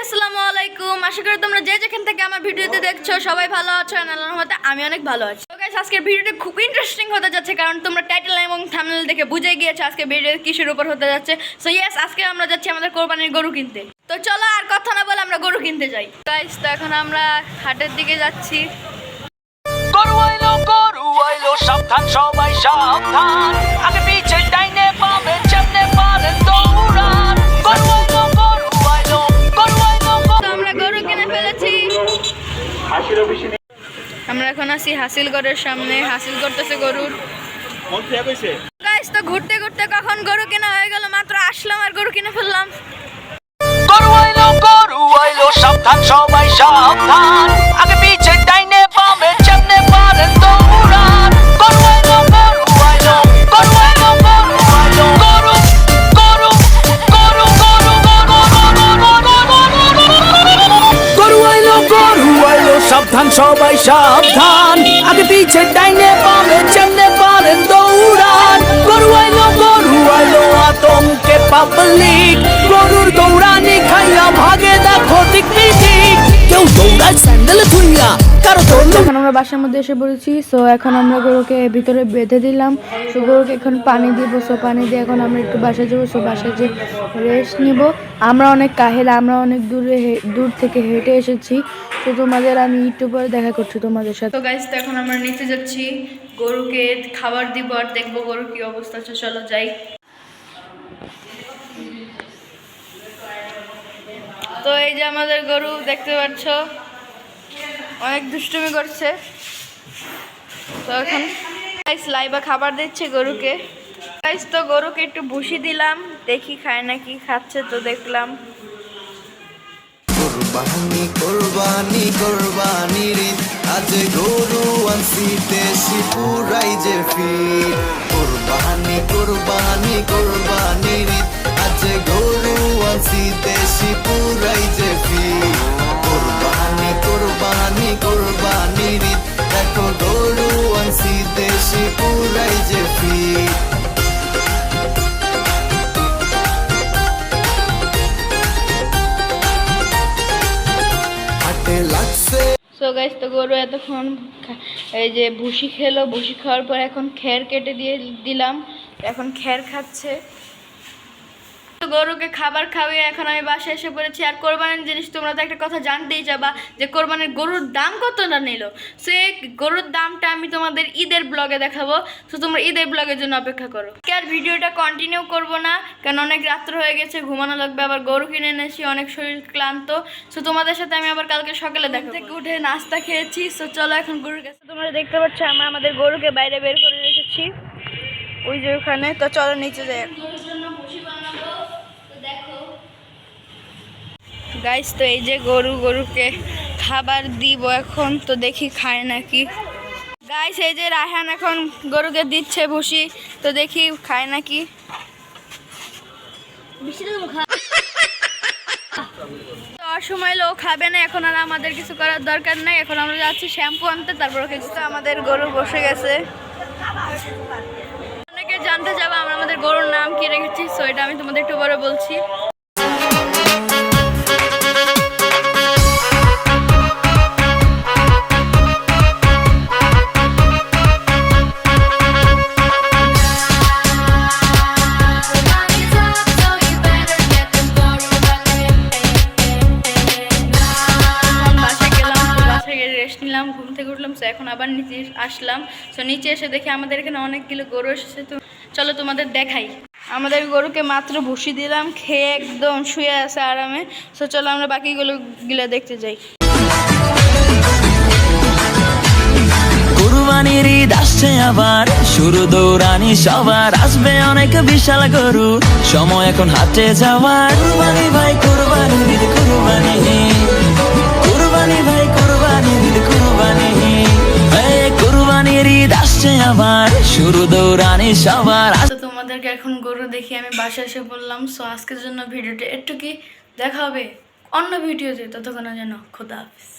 আশা করি তোমরা যে যেখান থেকে আমার ভিডিওতে দেখছ, সবাই ভালো আছো আমি অনেক ভালো আছি। গাইস আজকের ভিডিওটা খুব ইন্টারেস্টিং হতে যাচ্ছে কারণ তোমরা টাইটেল এবং থাম্বনেল দেখে বুঝে গিয়েছো আজকে ভিডিও কিসের উপর হতে যাচ্ছে। সো ইয়েস আজকে আমরা যাচ্ছি আমাদের কোরবানির গরু কিনতে। তো চলো আর কথা না বলে আমরা গরু কিনতে যাই। গাইস তো এখন আমরা হাটের দিকে যাচ্ছি। সাবধান সবাই, সাবধান। আগে পিছে আছি হাসিলগড়ের সামনে হাসিল করতেছে গরুর। গাইস তো ঘুরতে ঘুরতে কখন গরু কিনা হয়ে গেল? মাত্র আসলাম আর গরু কিনে ফেললাম। গরু আইলো গরু আইলো সাবধান। আগে পিছে ডাইনে পাবে যেমনে পারে দৌড়ান। গরু আইলো গরু আইলো আতঙ্কে পাবলিক গরুর ধুইয়া কারও দৌড় এখন আমরা বাসার মধ্যে এসে পড়েছি সো এখন আমরা গরুকে ভিতরে বেঁধে দিলাম। সো গরুকে এখন পানি দিব সো পানি দিয়ে এখন আমরা একটু বাসায় যাব সো বাসায় যে রেস্ট নিব। আমরা অনেক কাহেল আমরা অনেক দূরে হে- দূর থেকে হেঁটে এসেছি। তো তোমাদের আমি একটু পরে দেখা করছি তোমাদের সাথে। তো গাইজ তো এখন আমরা নিচে যাচ্ছি। গরুকে খাবার দিব আর দেখব গরুর কি অবস্থা আছে চলো যাই। তো এই যে আমাদের গরু দেখতে পাচ্ছ? অনেক দুষ্টুমি করছে। তো এখন লাইবা খাবার দিচ্ছে গরুকে। তো গরুকে একটু ভুসি দিলাম, দেখি খায় নাকি খাচ্ছে, তো দেখলাম। কোরবানি কোরবানি কোরবানি রে। আজ গরু আনছি দেশি পুরাই যে ফির। কোরবানি কোরবানি কোরবানি রে। আজ গরু আনছি দেশি পুরাই যে গাইস তো গরু এতক্ষণ এই যে ভুসি খেলো, ভুসি খাওয়ার পর এখন খ্যার কেটে দিয়ে দিলাম। এখন খ্যার খাচ্ছে। গরুকে খাবার খাওয়িয়ে এখন আমি বাসায় এসে পড়েছি। আর কোরবানির জিনিস তোমরা তো একটা কথা জানতেই যাবা যে কোরবানির গরুর দাম কতটা নিল। সে গরুর দামটা আমি তোমাদের ঈদের ব্লগে দেখাবো। তো তোমরা ঈদের ব্লগের জন্য অপেক্ষা করো। আর ভিডিওটা কন্টিনিউ করব না কারণ অনেক রাত্র হয়ে গেছে ঘুমানো লাগবে আবার গরু কিনে এনেছি অনেক শরীর ক্লান্ত। সো তোমাদের সাথে আমি আবার কালকে সকালে দেখা থেকে উঠে নাস্তা খেয়েছি সো চলো এখন গরুর কাছে। তোমরা দেখতে পাচ্ছ আমরা আমাদের গরুকে বাইরে বের করে রেখেছি। ওই যে ওখানে তো চলো নিচে যাই গরুর জন্য ভুসি বানাবো তো দেখো গাইস তো এই যে গরু, গরুকে খাবার দিব এখন, তো দেখি খায় নাকি। গাইস এই যে রায়হান এখন গরুকে দিচ্ছে ভুসি, তো দেখি খায় নাকি। অসময় লোক খাবে না, এখন আর আমাদের কিছু করার দরকার নাই। এখন আমরা যাচ্ছি শ্যাম্পু আনতে, তারপর কিছু তো আমাদের গরু বসে গেছে। অনেকে জানতে যাব আমরা আমাদের গরুর নাম কি রেখেছি সো এটা আমি তোমাদের একটু বলছি। নিলাম ঘুম থেকে উঠলাম তো এখন আবার নিচে আসলাম। তো নিচে এসে দেখি আমাদের এখানে অনেকগুলো গরু এসেছে, তো চলো তোমাদের দেখাই। আমাদের গরুকে মাত্র ভুসি দিলাম, খেয়ে একদম শুয়ে আছে আরামে। তো চলো আমরা বাকিগুলো গিলে দেখতে যাই। কুরবানির আসছে আবার, শুরু দৌড়ানি সবার। আসবে অনেক বিশাল গরু, সময় এখন হাটে যাওয়ার। কুরবানি ভাই কুরবানি কুরবানি আসছে আবার, শুরু দৌড়ানি সবার। তোমাদেরকে এখন গরু দেখি, আমি বাসায় এসে বললাম সো আজকের জন্য ভিডিওটা একটু কি দেখা হবে? অন্য ভিডিওতে ততক্ষণ যেন খোদা হাফিজ।